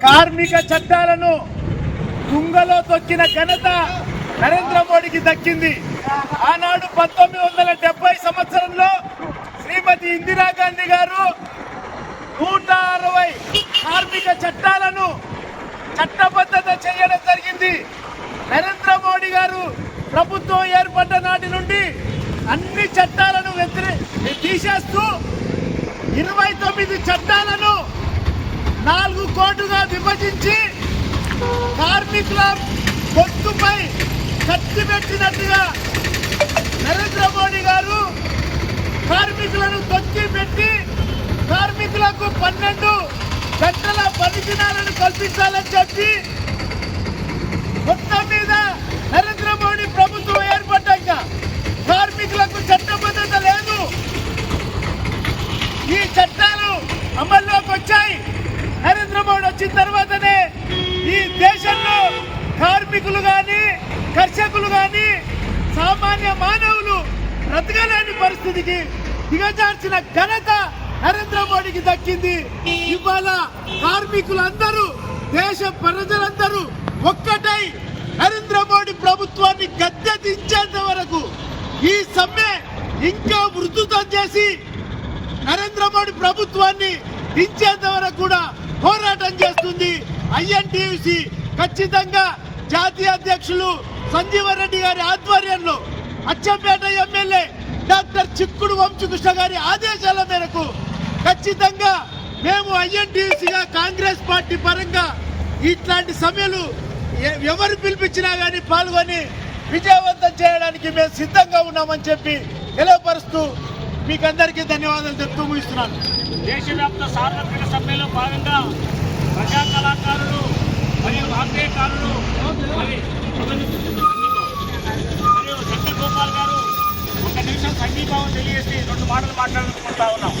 కార్మిక చట్టాలను తుంగలో తొక్కిన ఘనత నరేంద్ర మోడీకి దక్కింది. ఆనాడు పంతొమ్మిది వందల డెబ్బై సంవత్సరంలో శ్రీమతి ఇందిరాగాంధీ గారు నూట అరవై కార్మిక చట్టాలను చట్టబద్ధత చేయడం జరిగింది. నరేంద్ర మోడీ గారు ప్రభుత్వం ఏర్పడ్డ నాటి నుండి అన్ని చట్టాలను వ్యతిరే తీసేస్తూ ఇరవై తొమ్మిది చట్టాలను విభజించి కార్మికుల పొత్తుపై కత్తి పెట్టినట్టుగా నరేంద్ర మోడీ గారు కార్మికులను తొక్కి పెట్టి కార్మికులకు పన్నెండు గంటల పని దినాలను కల్పించాలని చెప్పి మొత్తం మీద నరేంద్ర మోడీ ప్రభుత్వం ఏర్పడ్డాక కార్మికులకు చట్టబద్ధత లేదు ఈ చట్టాలు అమల్లోకి వచ్చాయి నరేంద్ర మోడీ వచ్చిన తర్వాతనే ఈ దేశంలో కార్మికులు గాని కర్షకులు గాని సామాన్య మానవులు బ్రతకలేని పరిస్థితికి దిగజార్చిన ఘనత నరేంద్ర మోడీకి దక్కింది. ఇవాళ కార్మికులందరూ దేశ ప్రజలందరూ ఒక్కటై నరేంద్ర మోడీ ప్రభుత్వాన్ని గద్దె దించేంత వరకు ఈ సమ్మె ఇంకా ఉధృతం చేసి నరేంద్ర మోడీ ప్రభుత్వాన్ని దించేంత వరకు కూడా పోరాటం చేస్తుంది. ఐఎన్టీయూసీ ఖచ్చితంగా జాతీయ అధ్యక్షులు సంజీవరెడ్డి గారి ఆధ్వర్యంలో అచ్చంపేట ఎమ్మెల్యే డాక్టర్ చిక్కుడు వంశకృష్ణ గారి ఆదేశాల మేరకు ఖచ్చితంగా మేము ఐఎన్టీసీగా కాంగ్రెస్ పార్టీ పరంగా ఇట్లాంటి సమ్మెలు ఎవరు పిలిపించినా కానీ పాల్గొని విజయవంతం చేయడానికి మేము సిద్ధంగా ఉన్నామని చెప్పి తెలియపరుస్తూ మీకు అందరికీ ధన్యవాదాలు చెప్తూ ముగిస్తున్నాను. దేశవ్యాప్త సార్వత్రిక సమ్మెలో భాగంగా మరియు మరియు గోపాల్ గారు ఒక నిమిషం సంఘీభావం తెలియజేసి రెండు మాటలు మాట్లాడుకుంటా ఉన్నాం.